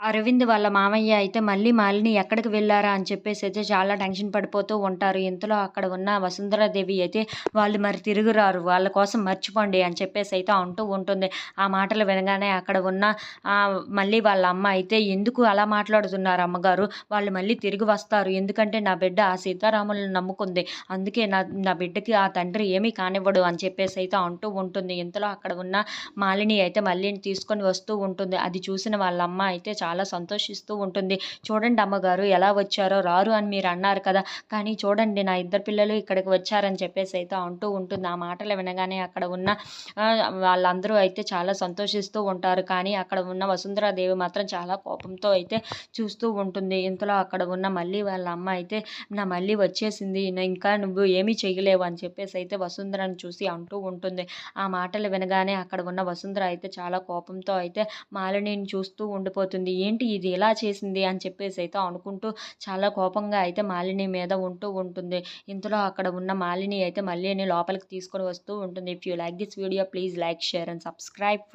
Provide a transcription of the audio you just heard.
అరవింద్ వాళ్ళ మామయ్య అయితే మళ్ళీ మాలిని ఎక్కడికి వెళ్ళారా అని చెప్పేసి అయితే చాలా టెన్షన్ పడిపోతూ ఉంటారు. ఇంతలో అక్కడ ఉన్న వసుంధరాదేవి అయితే వాళ్ళు మరి తిరుగురారు వాళ్ళ కోసం మర్చిపోండి అని చెప్పేసి అయితే అంటూ ఉంటుంది. ఆ మాటలు వినగానే అక్కడ ఉన్న మళ్ళీ వాళ్ళ అమ్మ అయితే ఎందుకు అలా మాట్లాడుతున్నారు అమ్మగారు? వాళ్ళు మళ్ళీ తిరిగి వస్తారు. ఎందుకంటే నా బిడ్డ ఆ సీతారాములను నమ్ముకుంది. అందుకే నా నా బిడ్డకి ఆ తండ్రి ఏమీ కానివ్వడు అని చెప్పేసి అయితే అంటూ ఉంటుంది. ఇంతలో అక్కడ ఉన్న మాలిని అయితే మళ్ళీని తీసుకొని వస్తూ ఉంటుంది. అది చూసిన వాళ్ళ అమ్మ అయితే చాలా సంతోషిస్తూ ఉంటుంది. చూడండి అమ్మగారు ఎలా వచ్చారో రారు అని మీరు అన్నారు కదా. కానీ చూడండి నా ఇద్దరు పిల్లలు ఇక్కడికి వచ్చారని చెప్పేసి అయితే అంటూ ఉంటుంది. ఆ మాటలు వినగానే అక్కడ ఉన్న వాళ్ళందరూ అయితే చాలా సంతోషిస్తూ ఉంటారు. కానీ అక్కడ ఉన్న వసుంధరాదేవి మాత్రం చాలా కోపంతో అయితే చూస్తూ ఉంటుంది. ఇంతలో అక్కడ ఉన్న మళ్ళీ వాళ్ళ అమ్మ అయితే నా మళ్ళీ వచ్చేసింది. ఇంకా నువ్వు ఏమీ చేయలేవు అని చెప్పేసి అయితే వసుంధరను చూసి అంటూ ఉంటుంది. ఆ మాటలు వినగానే అక్కడ ఉన్న వసుంధర అయితే చాలా కోపంతో అయితే మాలినిని చూస్తూ ఉండిపోతుంది. ఏంటి ఇది ఎలా చేసింది అని చెప్పేసి అయితే అనుకుంటూ చాలా కోపంగా అయితే మాలిని మీద ఉంటూ ఉంటుంది. ఇంతలో అక్కడ ఉన్న మాలిని అయితే మళ్ళీ లోపలికి తీసుకొని వస్తూ ఉంటుంది. If you like this video please like share and subscribe